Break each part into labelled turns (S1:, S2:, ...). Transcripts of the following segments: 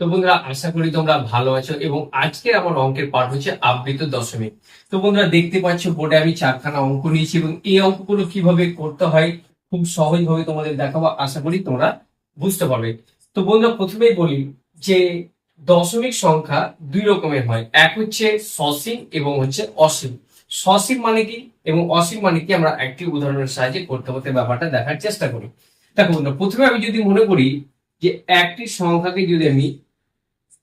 S1: তো বন্ধুরা, আশা করি তোমরা ভালো আছো এবং আজকের আমার অঙ্কের পাঠ হচ্ছে আবৃত দশমিক তো বন্ধুরা, দেখতে পাচ্ছ, বোর্ডে আমি চারখানা অঙ্ক নিয়েছি এবং এই অঙ্কগুলো কীভাবে করতে হয়, খুব সহজভাবে তোমাদের দেখাবো, আশা করি তোমরা বুঝতে পারবে। তো বন্ধুরা, প্রথমেই বলি যে দশমিক সংখ্যা দুই রকমের হয়, এক হচ্ছে সসীম এবং হচ্ছে অসীম। সসীম মানে কি এবং অসীম মানে কি আমরা একটি উদাহরণের সাহায্যে করতে করতে ব্যাপারটা দেখার চেষ্টা করি। দেখো বন্ধুরা, প্রথমে আমি যদি মনে করি যে একটি সংখ্যাকে যদি আমি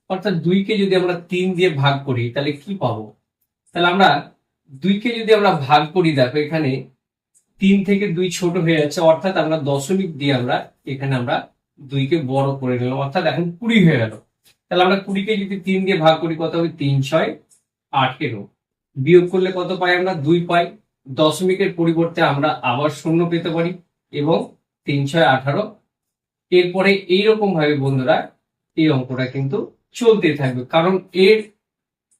S1: অর্থাৎ দুইকে যদি আমরা তিন দিয়ে ভাগ করি, তাহলে কি পাবো? তাহলে আমরা দুইকে যদি আমরা ভাগ করি, দেখো এখানে তিন থেকে দুই ছোট হয়ে যাচ্ছে, অর্থাৎ আমরা দশমিক দিয়ে আমরা এখানে আমরা দুইকে বড় করে নিলাম, অর্থাৎ এখন কুড়ি হয়ে গেল। তাহলে আমরা কুড়িকে যদি তিন দিয়ে ভাগ করি, কত হবে? তিন ছয় আঠেরো বিয়োগ করলে কত পাই আমরা? দুই পাই। দশমিকের পরিবর্তে আমরা আবার শূন্য পেতে পারি এবং তিন ছয় আঠারো। এরপরে এইরকম ভাবে বন্ধুরা, এই অঙ্কটা কিন্তু চলতে থাকবে। কারণ এর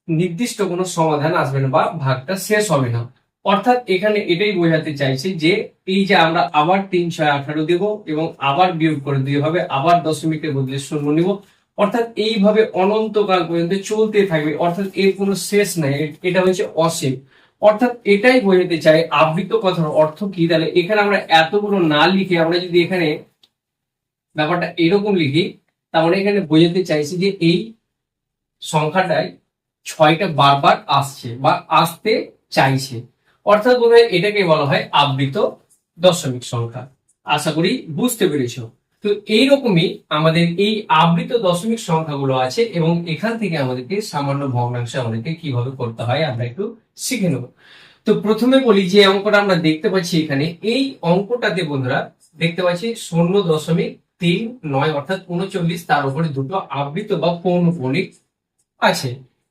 S1: নির্দিষ্ট কোনো সমাধান আসবে না বা ভাগটা শেষ হবে না। অর্থাৎ এখানে এটাই বোঝাতে চাইছে যে, এই যে আমরা আবার তিন ছয় আঠারো দেব এবং আবার বিয়োগ করে দিয়ে হবে আবার দশমিকের বদলে শূন্য নিব। অর্থাৎ এইভাবে অনন্তকাল পর্যন্ত চলতে থাকবে। অর্থাৎ এর কোনো শেষ নাই। এটা হচ্ছে অসীম। অর্থাৎ এটাই বোঝাতে চাই আবৃত কথার অর্থ কি? তাহলে এখানে আমরা এতগুলো না লিখে আমরা যদি এখানে ব্যাপারটা এরকম লিখি, তাহলে এখানে বোঝাতে চাইছি যে এই সংখ্যাটায় ছয়টা বারবার আসছে বা আসতে চাইছে। অর্থাৎ বোধ এটাকে বলা হয় আবৃত দশমিক সংখ্যা। আশা করি বুঝতে পেরেছ। তো এইরকমই আমাদের এই আবৃত দশমিক সংখ্যাগুলো আছে এবং এখান থেকে আমাদেরকে সামান্য ভগ্নাংশ আমাদেরকে কীভাবে করতে হয় আমরা একটু শিখে নেব। তো প্রথমে বলি যে অঙ্কটা আমরা দেখতে পাচ্ছি এখানে, এই অঙ্কটাতে বন্ধুরা দেখতে পাচ্ছি শূন্য দশমিক তিন নয় অর্থাৎ উনচল্লিশ তার উপরে দুটো আবৃত বা পৌনপৌনিক আছে।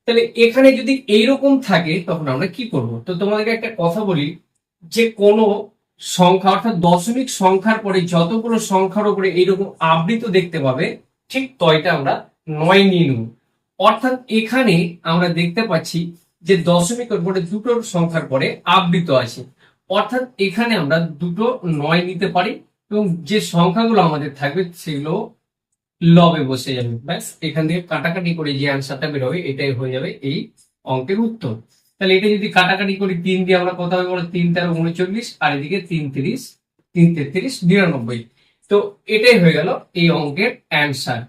S1: তাহলে এখানে যদি এইরকম থাকে, তখন আমরা কি করব? তো তোমাদেরকে একটা কথা বলি, যে কোনো সংখ্যা, অর্থাৎ দশমিক সংখ্যার পরে যতগুলো সংখ্যার উপরে এইরকম আবৃত দেখতে পাবে, ঠিক তয়টা আমরা নয় নিয়ে নেব। অর্থাৎ এখানে আমরা দেখতে পাচ্ছি যে দশমিকের পরে দুটো সংখ্যার পরে আবৃত আছে। অর্থাৎ এখানে আমরা দুটো নয় নিতে পারি, এবং যে সংখ্যাগুলো আমাদের থাকবে সেগুলো লবে বসে যাবে। ব্যাস, এখান থেকে কাটাকাটি করে যে অ্যান্সারটা বেরোবে, এটাই হয়ে যাবে এই অঙ্কের উত্তর। তাহলে এটা যদি কাটাকাটি করি, তিন দিয়ে আমরা কথা হবে তিন তেরো উনচল্লিশ, আর এদিকে তিন তিরিশ, তিন তেত্রিশ, নিরানব্বই। তো এটাই হয়ে গেল এই অঙ্কের অ্যান্সার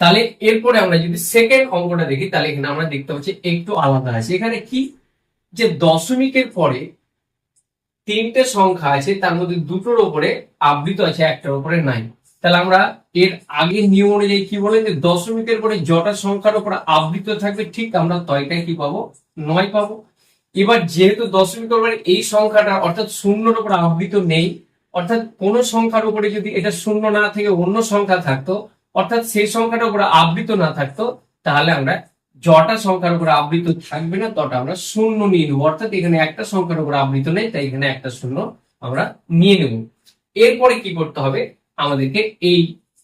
S1: তাহলে এরপরে আমরা যদি সেকেন্ড অঙ্কটা দেখি, তাহলে এখানে আমরা দেখতে পাচ্ছি একটু আলাদা আছে। এখানে কি? যে দশমিকের পরে তিনটে সংখ্যা আছে, তার মধ্যে দুটোর ওপরে আবৃত আছে, একটার ওপরে নাই। তাহলে আমরা এর আগের নিয়ম অনুযায়ী কি বলেন যে দশমিকের পরে জটা সংখ্যার উপরে আবৃত থাকবে, ঠিক আমরা তয়টাই কি পাবো? নয় পাবো। এবার যেহেতু দশমিকের উপরে এই সংখ্যাটা অর্থাৎ শূন্যর উপরে আবৃত নেই, অর্থাৎ কোন সংখ্যার উপরে যদি এটা শূন্য না থেকে অন্য সংখ্যা থাকতো, অর্থাৎ সেই সংখ্যাটার উপরে আবৃত না থাকতো, তাহলে আমরা জটা সংখ্যার উপরে আবৃত থাকবে না, তটা আমরা শূন্য নিয়ে নেব। অর্থাৎ এখানে একটা সংখ্যার উপরে আবৃত নেই, তাই এখানে একটা শূন্য আমরা নিয়ে নেব। এরপরে কি করতে হবে? আমাদেরকে এই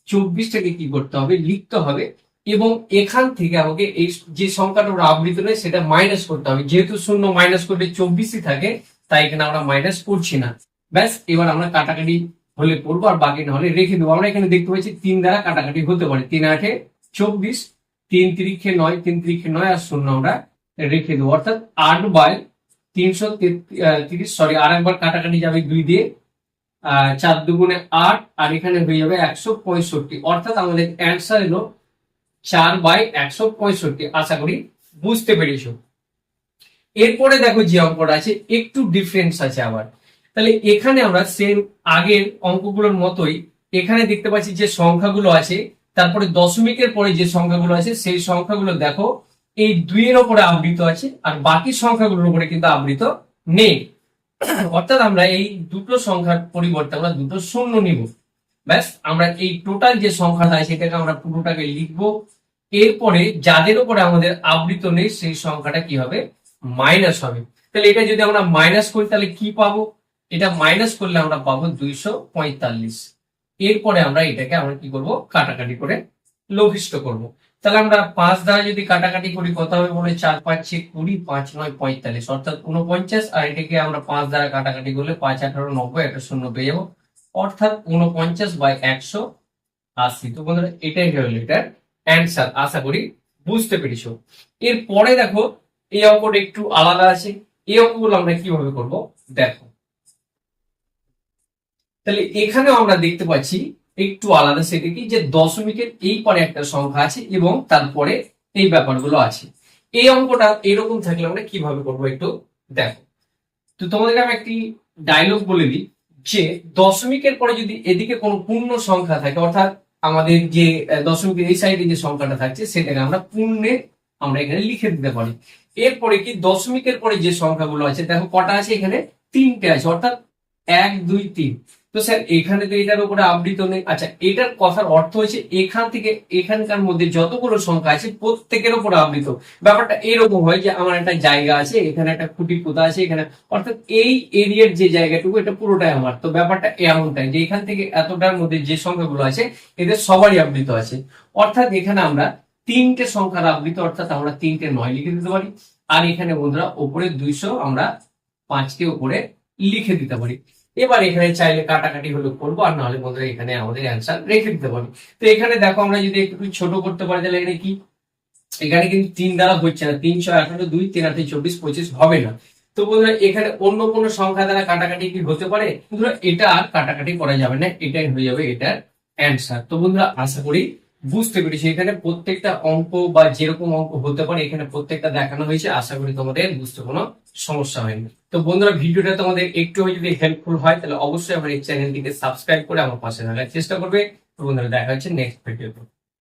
S1: চব্বিশটাকে কি করতে হবে? লিখতে হবে এবং এখান থেকে আমাকে এই যে সংখ্যাটা ওরা আবৃত নেই সেটা মাইনাস করতে হবে। যেহেতু শূন্য মাইনাস করলে চব্বিশই থাকে, তাই এখানে আমরা মাইনাস করছি না। ব্যাস, এবার আমরা কাটাকাটি হলে করব আর বাকি না হলে রেখে দেবো। আমরা এখানে দেখতে পাচ্ছি তিন দ্বারা কাটাকাটি হতে পারে। তিন আঠে চব্বিশ, তিন তিরিখে নয়, তিন তিরিখে নয় আর শূন্য আমরা রেখে দেবো। অর্থাৎ আট বাই তিনশো তিরিশ সরি আর একবার কাটাকাটি যাবে দুই দিয়ে। চার দুগুণে আট, আর এখানে হয়ে যাবে একশো পঁয়ষট্টি। অর্থাৎ আমাদের অ্যান্সার এলো চার বাই একশো পঁয়ষট্টি। আশা করি বুঝতে পেরেছ। এরপরে দেখো যে অঙ্কটা আছে, একটু ডিফারেন্স আছে আবার। তাহলে এখানে আমরা সেম আগের অঙ্কগুলোর মতোই এখানে দেখতে পাচ্ছি যে সংখ্যাগুলো আছে, তারপরে দশমিকের পরে যে সংখ্যাগুলো আছে, সেই সংখ্যাগুলো দেখো, এই দুইয়ের ওপরে আবৃত আছে, আর বাকি সংখ্যাগুলোর উপরে কিন্তু আবৃত নেই। অর্থাৎ আমরা এই দুটো সংখ্যার পরিবর্তে আমরা দুটো শূন্য নিব। ব্যাস, আমরা এই টোটাল যে সংখ্যাটা আছে সেটাকে আমরা পুরোটাকে লিখব। এরপরে যাদের উপরে আমাদের আবৃত নেই, সেই সংখ্যাটা কি হবে? মাইনাস হবে। তাহলে এটা যদি আমরা মাইনাস করি, তাহলে কি পাবো? এটা মাইনাস করলে আমরা পাবো দুইশো পঁয়তাল্লিশ। এরপরে আমরা এটাকে আমরা কি করব? কাটাকাটি করে লঘিষ্ঠ করব। তাহলে আমরা পাঁচ দ্বারা যদি কাটাকাটি করি, কত হবে বলে চার? পাঁচ পাঁচে কুড়ি, পাঁচ নয় পঁয়তাল্লিশ। অর্থাৎ উনপঞ্চাশ আর এটাকে আমরা পাঁচ দ্বারা কাটাকাটি করলে পাঁচ আঠারো নব্বই, একটা শূন্য পেয়ে যাব। অর্থাৎ উনপঞ্চাশ বাই একশো আশি। তো বন্ধুরা, এটাই হলো এটার অ্যান্সার আশা করি বুঝতে পেরেছ। এরপরে দেখো, এই অঙ্কটা একটু আলাদা আছে। এই অঙ্কগুলো আমরা কীভাবে করব? দেখো। তাহলে এখানেও আমরা দেখতে পাচ্ছি একটু আলাদা সেটা কি? যে দশমিকের এই পরে একটা সংখ্যা আছে এবং তারপরে এই ব্যাপারগুলো আছে। এই অঙ্কটা এরকম থাকলে আমরা কীভাবে করব একটু দেখো। তো তোমাদেরকে আমি একটি ডায়লগ বলে দিই যে দশমিকের পরে যদি এদিকে কোনো পূর্ণ সংখ্যা থাকে, অর্থাৎ আমাদের যে দশমিকের এই সাইডে যে সংখ্যাটা থাকছে, সেটাকে আমরা পূর্ণে আমরা এখানে লিখে দিতে পারি। এরপরে কি দশমিকের পরে যে সংখ্যাগুলো আছে, দেখো কটা আছে এখানে? তিনটে আছে, অর্থাৎ এক, দুই, তিন। তো স্যার, এখানে তো এটার উপরে আবৃত নেই। আচ্ছা এটার কথার অর্থ হচ্ছে এখান থেকে এখানকার মধ্যে যতগুলো সংখ্যা আছে, প্রত্যেকের উপরে আবৃত। ব্যাপারটা এরকম হয় যে আমার একটা জায়গা আছে, এখানে একটা খুঁটি পোতা আছে, এখানে অর্থাৎ এই এরিয়ার যে জায়গাটুকু, এটা পুরোটাই আমার। তো ব্যাপারটা এমনটাই যে এখান থেকে এতটার মধ্যে যে সংখ্যাগুলো আছে, এদের সবারই আবৃত আছে। অর্থাৎ এখানে আমরা তিনটে সংখ্যার আবৃত, অর্থাৎ আমরা তিনটে নয় লিখে দিতে পারি। আর এখানে বন্ধুরা, ওপরে দুইশো আমরা পাঁচকে ওপরে লিখে দিতে পারি। এবার এখানে চাইলে কাটাকাটি হলে করব, আর নাহলে বন্ধুরা এখানে আমাদের অ্যান্সার রেখে দিতে পারি তো এখানে দেখো আমরা যদি একটু ছোট করতে পারি, তাহলে এখানে কি? এখানে কিন্তু তিন দ্বারা হচ্ছে না তিনশো আঠারো, দুই, তিন, আটে, চব্বিশ, পঁচিশ হবে না। তো বন্ধুরা, এখানে অন্য কোনো সংখ্যা দ্বারা কাটাকাটি কি হতে পারে? বন্ধুরা, এটা আর কাটাকাটি করা যাবে না, এটাই হয়ে যাবে এটার অ্যান্সার তো বন্ধুরা, আশা করি বুঝতে পেরেছি। এখানে প্রত্যেকটা অঙ্ক বা যেরকম অঙ্ক হতে পারে, এখানে প্রত্যেকটা দেখানো হয়েছে। আশা করি তোমাদের বুঝতে কোনো সমস্যা হয়নি। তো বন্ধুরা, ভিডিওটা তোমাদের একটু যদি হেল্পফুল হয়, তাহলে অবশ্যই আমার এই চ্যানেলটিকে সাবস্ক্রাইব করে আমার পাশে থাকার চেষ্টা করবে। তো বন্ধুরা, দেখা হচ্ছে নেক্সট ভিডিওতে